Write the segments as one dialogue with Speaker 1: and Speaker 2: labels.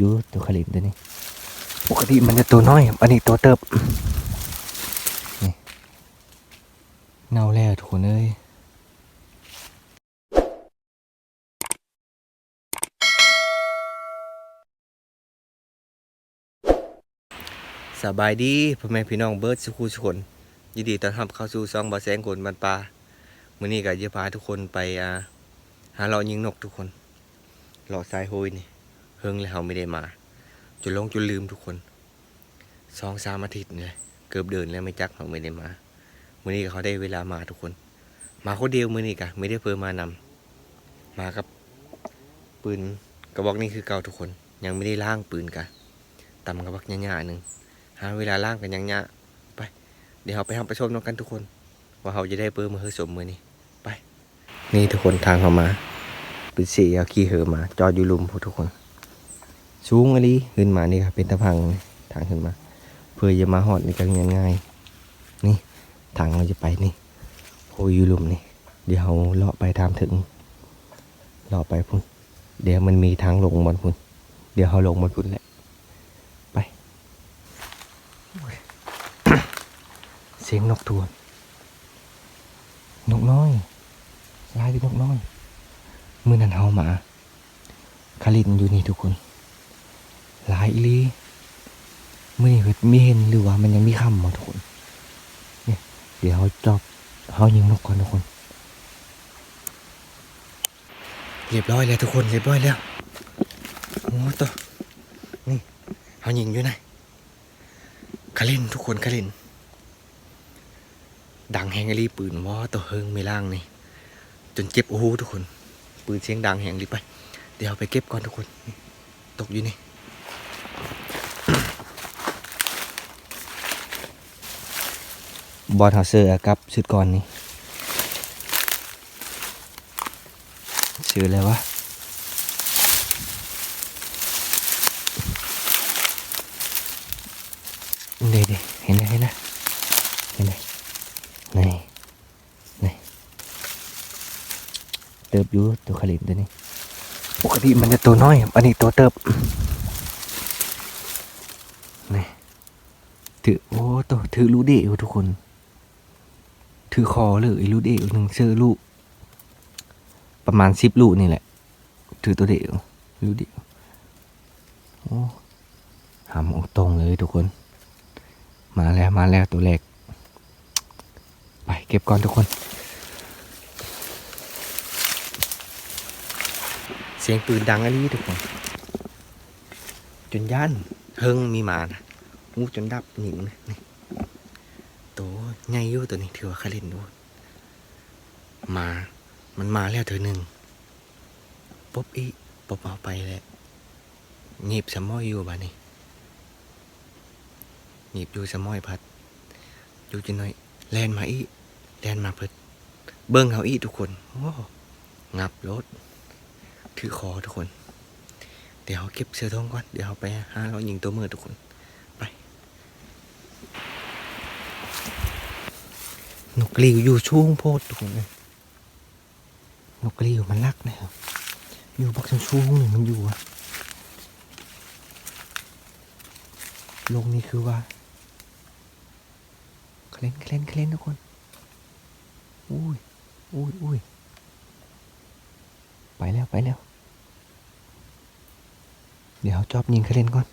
Speaker 1: เติบอยู่ตัวขลินตัวนี้ ปกติมันจะตัวน้อยอันนี้ตัวเติบนี่เน่าแล้วทุกคนเอ้ยสบายดีพ่อแม่พี่น้องเบิร์ดสุขุสุคนยินดีต้อนรับเข้าสู่ซองบาแสงกลบันปลามื้อนี้ก็จะพาทุกคนไปอ่าหาเราะยิงนกทุกคนเลาะสายโฮยนี่ เฮิงแล้วเราไม่ได้มาจนลงจนลืมทุกคนสองสามอาทิตย์นี่เลยเกือบเดินแล้วไม่จักเราไม่ได้มามื้อนี้เขาได้เวลามาทุกคน มาคนเดียวมื้อนี้กะไม่ได้เพิ่มมานำมากับปืนกระบอกนี่คือเก่าทุกคน ยังไม่ได้ล่างปืนกะตำกระบอกหญ้าๆหนึ่งหาเวลาล่างกันยังยะไปเดี๋ยวเราไปทำประชมน้องกันทุกคน ว่าเขาจะได้เปิดมือสมมือนี่ไป นี่ทุกคนทางเขามาเป็นสีเอาขี้เหอมา จอดอยู่ลุมพวกทุกคน สูงอะไรขึ้นมานี่ครับเป็นตะพังทางขึ้นมา เพื่อจะมาหอดนี่ก็ง่ายๆนี่ทางเราจะไปนี่โหอยู่ลุมนี่ เดี๋ยวเราเลาะไปตามถึงเลาะไปพุ่นเดี๋ยวมันมีทางลงบนพุ่นเดี๋ยวเขาลงบนพุ่นแหละไปเสียงนกทวนนกน้อยลายเป็นนกน้อยมือนันเฮาหมาคารินอยู่นี่ทุกคน หลายอีลีมือนี่เพิ่นมีเห็นหรือว่ามันยังมีคำมาทุกคนเนี่ยเดี๋ยวเขาจอบเขายิงนกก่อนทุกคน เรียบร้อยแล้วทุกคนเรียบร้อยแล้วโอ้ตัวนี่เขายิงอยู่ไหนคารินทุกคนคาริน ดังแฮงอรีปืนว่าตัวเฮิงไม่ล่างนี่จนเจ็บโอ้โหทุกคน ปืนเสียงดังแฮงรีไป เดี๋ยวไปเก็บก่อนทุกคน ตกอยู่นี่ บอลฮาเซอร์กับชุดก่อนนี่ชื่ออะไรวะเดี๋ยวเห็นไหมเห็นไหมเห็นไหมนี่นี่เติบอยู่ตัวขลินตัวนี้ปกติมันจะตัวน้อย อันนี้ตัวเติบนี่ถือโอ้ตัวถือลูกเดวทุกคน ถือคอเลยลูกเดวหนึ่งเชื่อลูกประมาณสิบลูกนี่แหละ ถือตัวเดวลูกเดวโอ้หามองตรงเลยทุกคน มาแล้วมาแล้วตัวแรกไปเก็บก่อนทุกคน เสียงปืนดังอันนี้ทุกคน จนย่านเฮิงมีหมานะงูจนดับหนิงนะ ตัวใหญ่อยู่ตัวนี้ถือว่าคาเล่นด้วยมา มันมาแล้วเธอหนึ่งปุ๊บอีปุ๊บเอาไปแหล้วหนีบสมอยอยู่บ้านี่หนีบอยู่สมอยพัดอยู่จะน้อยแลนมาอีแลนมาเพิด เบิ้งเขาอีทุกคนโอ้งับรถถือคอทุกคน เดี๋ยวเก็บเสื้อทองก่อน เดี๋ยวไปหาเรายิงตัวมือทุกคน ไป นกกลีวอยู่ช่วงโพดทุกคนเลยนกกลีวมันรักนะครับ อยู่บักช่วงๆนี่งมันอยู่อะลงนี่คือว่าเคลนเคลนเคลนทุกคน อุ้ยอุ้ยอุ้ยไปแล้วไปแล้ว เดี๋ยวจอบยิงเคลนก่อน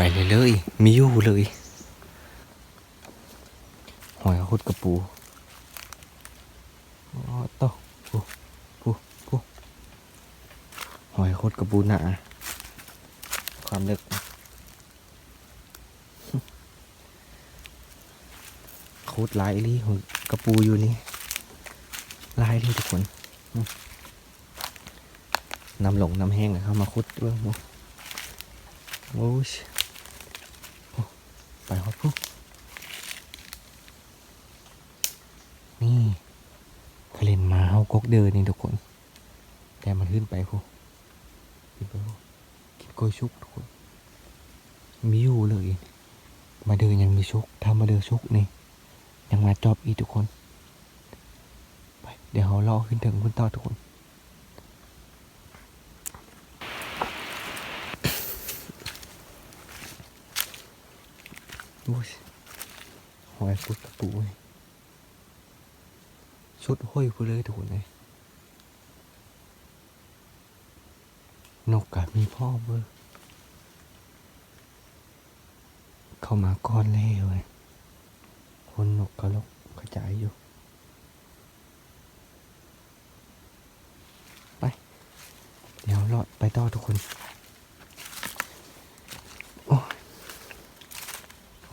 Speaker 1: ไปเลยเลย มีอยู่เลย หอยคุดกระปูอ๋อปูปูปูหอยคุดกระปูหนาความลึกคุดลายลี่หอยกระปูอยู่นี่ลายเลยทุกคนน้ำหลงน้ำแห้งเข้ามาคุดด้วยโอ้โอ้ยโอ้ ไปฮอดปุ๊บนี่เขาเลนมาเฮากกเดินนี่ทุกคน แต่มันขึ้นไปพูขึ้นไปพูกินกล้วยชุกทุกคน มีอยู่เลย มาเดินยังมีชุก ถ้ามาเดินชุกนี่ ยังมาจอบอีกทุกคน ไป เดี๋ยวเรารอขึ้นถึงคุณต่อทุกคน โอ้ยหอยฟุดกระปูเลยชุดห้อยพูเลยทุกคนเลยนกกะมีพ่อเบอร์เข้ามาก้อนแล้วเลยคนนกกระลกกระจายอยู่ ไป เดี๋ยวรอดไปต่อทุกคน โอ้ย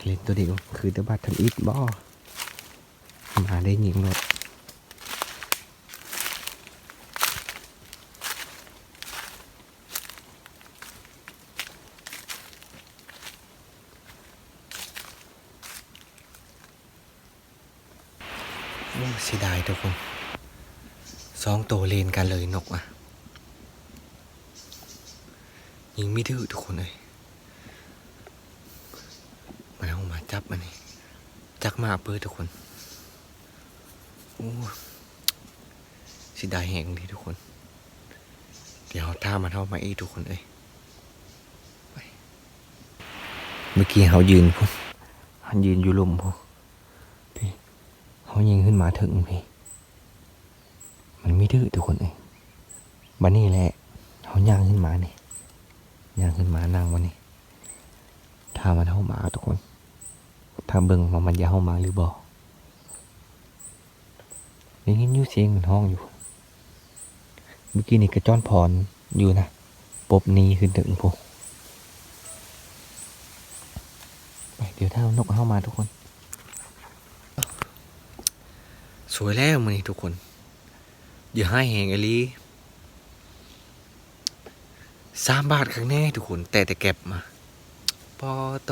Speaker 1: เล่นตัวเดียวคือตะบัดทำอิดบ่มาได้ยิงรถเสียดายทุกคนสองตัวเลนกันเลยนกอะยิงไม่ดื้อทุกคนเลย มาเอามา จับมันนี่จักมาเปิดทุกคนโอ้สิดายแหงดีทุกคน เดี๋ยวท่ามันเท่ามาอีทุกคนเอ้ยไปเมื่อกี้เขายืนพุ่นเขายืนอยู่ลุมพุ่นพี่เขายิงขึ้นมาถึงพี่ มันไม่ดื้อทุกคนเอ้ยบันนี้แหละเขาย่างขึ้นมานี่ย่างขึ้นมานั่งวันนี้ถ้ามันเข้ามาทุกคน ถ้าเบิ่งว่ามันจะเข้ามาหรือบ่ได้ยินอยู่เสียงมันห้องอยู่ เมื่อกี้นี่กระจ้อนพรอยู่นะปบหนี้ขึ้นถึงพวกไปเดี๋ยวถ้านกเข้ามาทุกคน สวยแล้วมันนี่ทุกคนอย่าให้แหงอลีสามบาทครั้งแน่ทุกคน แต่แต่เก็บมาปอโต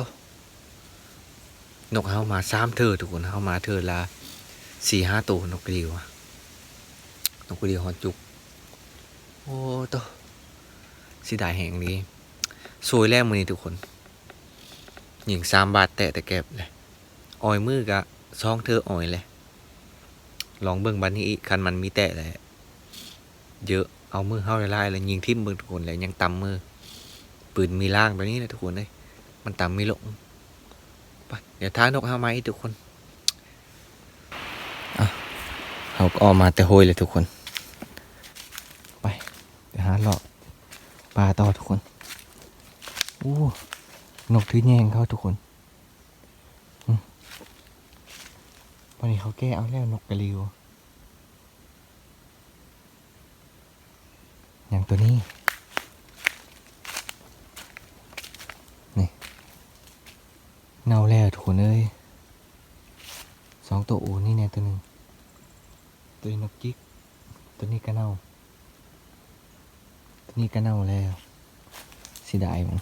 Speaker 1: นกเฮามาสามเธอทุกคนเฮามาเธอละสี่ห้าตัวนกกระเดียวนกกระเดียวฮอนจุก โอ้โตสิดายแห่งนี้สวยแล้วมือนี้ทุกคนหญิงสามบาทแตะแต่เก็บเลยออยมือกะซองเธออ่อยเลยลองเบิ่งบันนี้อีกคันมันมีแตะแหละเยอะเอามือเข้าไล่ๆเลยยิงทิ่มเบิ่งทุกคนเลยยังตำมือปืนมีล่างแบบนี้นะทุกคนเลยมันตำไม่ลง ไปเดี๋ยวท้านกห้าไม้ทุกคนเขาก็ออกมาแต่โหยเลยทุกคน ไปเดี๋ยวหาเลาะปลาต่อทุกคนอู้นกถือแยงเขาทุกคนวันนี้เขาแก้เอาแล้วนกกระลิวอย่างตัวนี้ เน่าแล้วทุกคนเอ้ยสองตัวอูนี่เนี่ยตัวหนึ่งตัวนี้นกจิก ตัวนี้ก็เน่า ตัวนี้ก็เน่าแล้วเสิดายมัน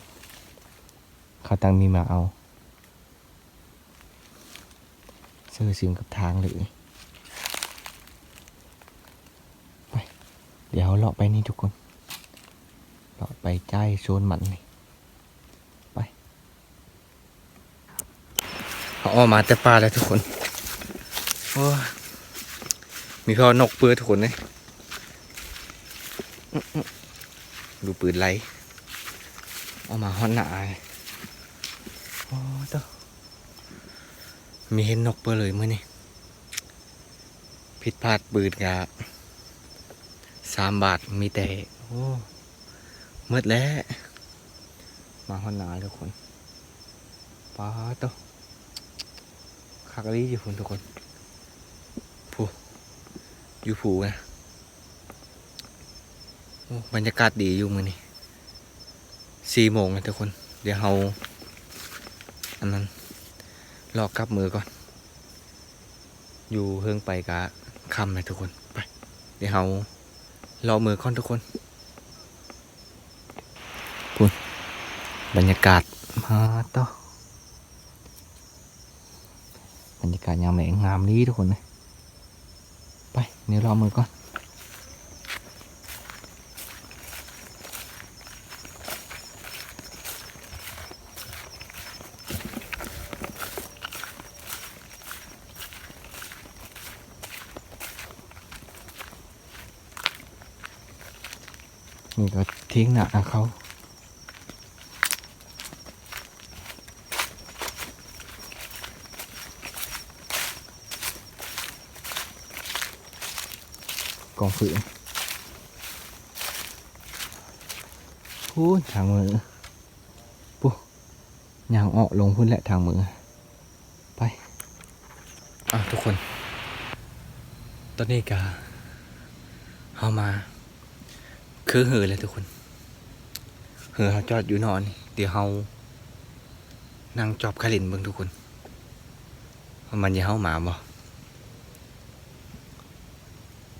Speaker 1: เขา ตังมีมาเอาเสื้อซิมกับทางเลยไป เดี๋ยวเลาะไปนี่ทุกคน เลาะไปใจโซนมันนี่ไปเขาออกมาแต่ปลาแล้วทุกคน โอ้มีเขานกเปื้อทุกคนเลยดูปืนไหลออกมาฮอนหนาเลย โอ้ตัวมีเห็นนกเปื้อเลยมื่อนี่ผิดพลาดปืนกะสามบาทมีแต่ โอ้มืดแล้ว มาฮอนหนาทุกคนปลาตคักลีอยู่คุณทุกคนผูอยู่ผูนะบรรยากาศดีอยู่มือนี่สี่โมงนะทุกคน เดี๋ยวเรา อันนั้นรอกลับมือก่อน อยู่เฮิงไปกะคำนะทุกคนไป เดี๋ยวเรารอมือก่อนทุกคนพูนบรรยากาศมาต่อบรรยากาศยามแหลงงามนี้ทุกคนเลยไปเดี๋ยวรอมือก่อน ก็ทิ้งหนาเขากองฝืนพูดทางมือปุ๊ยางออกลงพุ่นแหละทางมือ ไป อะทุกคน ตอนนี้กาเข้ามา คือเหือเลยทุกคน หือเขาจอดอยู่นอน เดี๋ยวเขานั่งจอบคาลินเบิ่งทุกคน มันจะเข้าหมาบ่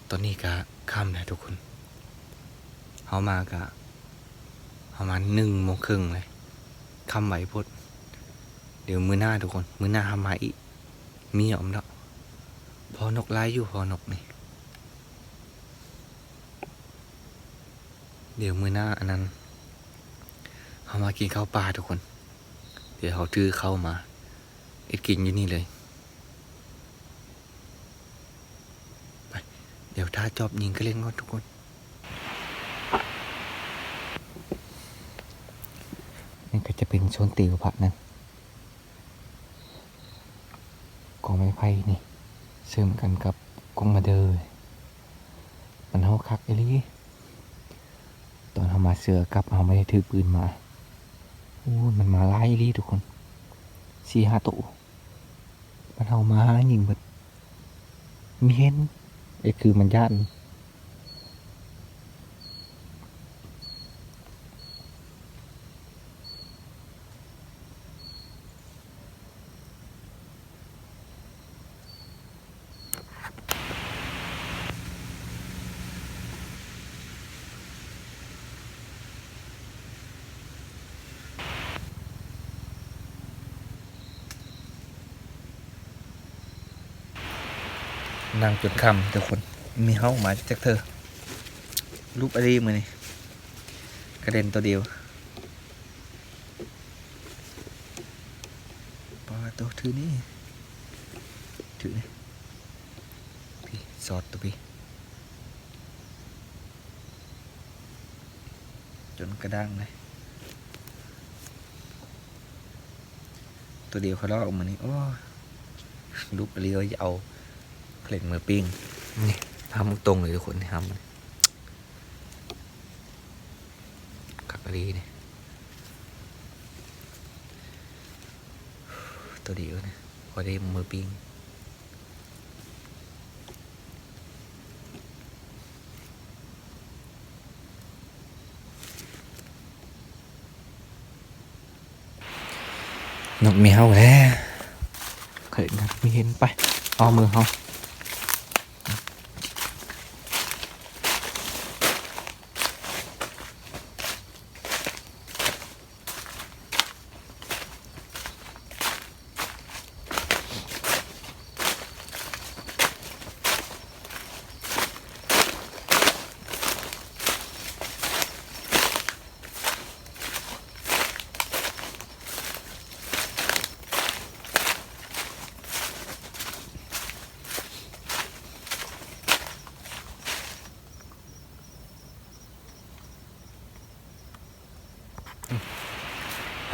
Speaker 1: ตอนนี้ก็ค่ำแล้วทุกคนเขามาก็ประมาณหนึ่งโมงครึ่งเลยค่ำไหวพด เดี๋ยวมือหน้าทุกคน มือหน้าทำมาอีก มีหยอมแล้วพอนกไล่อยู่พอนกนี่เดี๋ยวมือหน้าอันนั้น เขามากินข้าวปลาทุกคน เดี๋ยวเขาถือเข้ามาเอ็ดกินอยู่นี่เลยเดี๋ยวถ้าจอบยิงก็เล่นงอดทุกคนนี่ก็จะเป็นโซนติวผักนั่นกองไม้ไผ่นี่เสริมกันกับกองมาเดอมันเฮาคักไอ้ลี่ตอนเฮามาเสือกับเฮาไม่ได้ถือปืนมา โอ้มันมาไล่ลี่ทุกคนสี่ห้าตัวมันเอามายิงหมดมีเห็นไอ้คือมันย่าน นางจนคำทุกคน มีเฮ้ามาจากเธอ รูปอะไรมือนี่กระเด็นตัวเดียวปลาตัวถือนี่ ถือนี่พี่สอดตัวพี่ จนกระด้างเลยตัวเดียวเขาลอกออกมานี่โอ้รูปอะไรก็จะเอา เพลงมือปิ้งนี่ทำตรงเลยทุกคนที่ทำมันกักกะรีนี่ตัวเดียวนะพอได้มือปิ้งนกเมียวแล้วเคยนะไม่เห็นไป เอามือเขา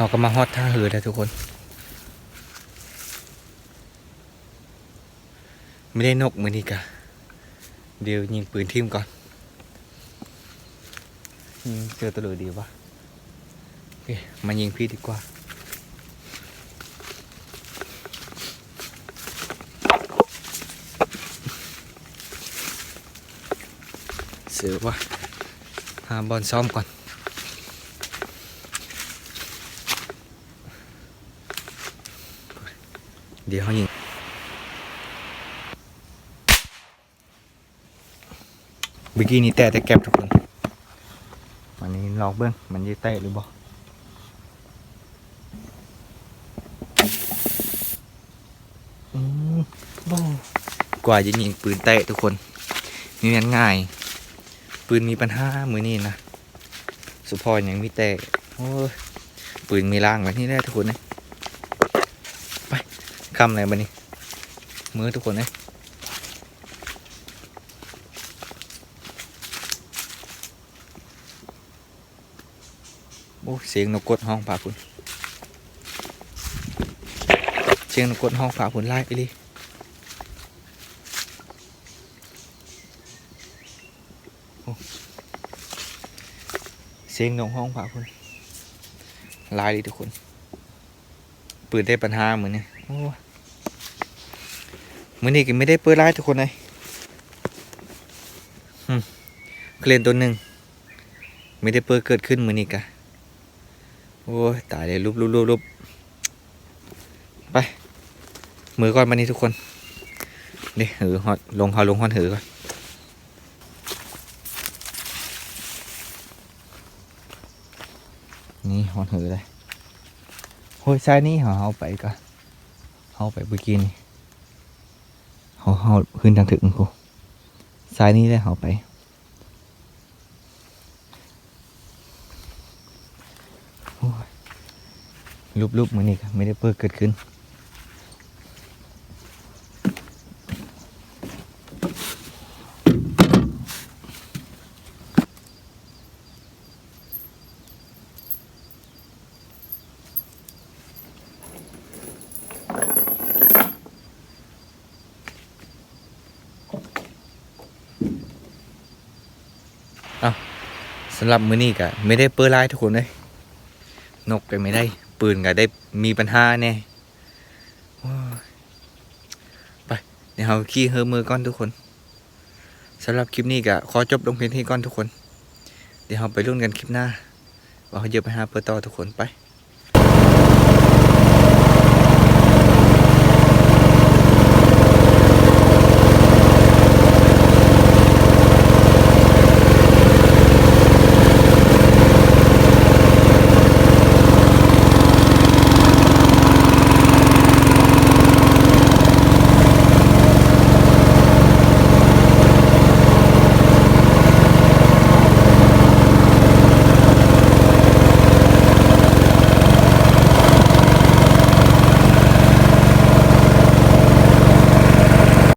Speaker 1: เราก็มาฮอดท่าเหือแล้วทุกคน ไม่ได้นกมือนี้กะเดี๋ยวยิงปืนทิมก่อนยิงเจอตัวเหลือดีวะมายิงพี่ดีกว่าเสือวะหาบอลซ้อมก่อน เดี๋ยวเขายิงบิกี้นี่แตะแต่แก็บทุกคนวันนี้ลองเบิ้งมันจะแตะหรือบ่กว่าจะยิงปืนแตะทุกคนมีม่นง่าย ปืนมีปัญหามือนี้นะ สุพรยังมีแต่โอ้ปืนมีร่างแบบนี้ได้ทุกคนเลยไป คำอะไรบ้านี้มือทุกคนเลยโอ้เสียงนกกดห้องผาพุ่นเสียงนกกดห้องผาพุ่นไล่ไปเลยเสียงนกห้องผาพุ่นลายดีทุกคนปืนได้ปัญหาเหมือนนี่โอ้ มือนี้ก็ไม่ได้เปิดไลน์ทุกคนเลยเคลนตัวหนึ่งไม่ได้เปิดเกิดขึ้นมือนี้กะโอ้ยตายเลยรูปรูปรูปรูปไป มือก่อนมานี่ทุกคนนี่หือฮอดลงเขาลงฮอดหือก่อนนี่หอนหือเลยโอ้ยซ้ายนี้เขาเอาไปก็เอาไปเมื่อกี้นี่ เขาเขาขึ้นทางถึงกูซ้ายนี้ได้เขาไป รูปๆมือนี่ก็ไม่ได้เปิดเกิดขึ้น สำหรับมือนี้กะไม่ได้เปื้อไลายทุกคนเลยนกก็ไม่ได้ ปืนก็ได้มีปัญหาแน่ไปเดี๋ยวเราขี้เฮอมือก่อนทุกคนสำหรับคลิปนี้ก็ขอจบลงเพียงเที่านี้ก่อนทุกคน เดี๋ยวเราไปรุ่นกันคลิปหน้าว่าเขาจะไปหาเปิดต่อทุกคนไป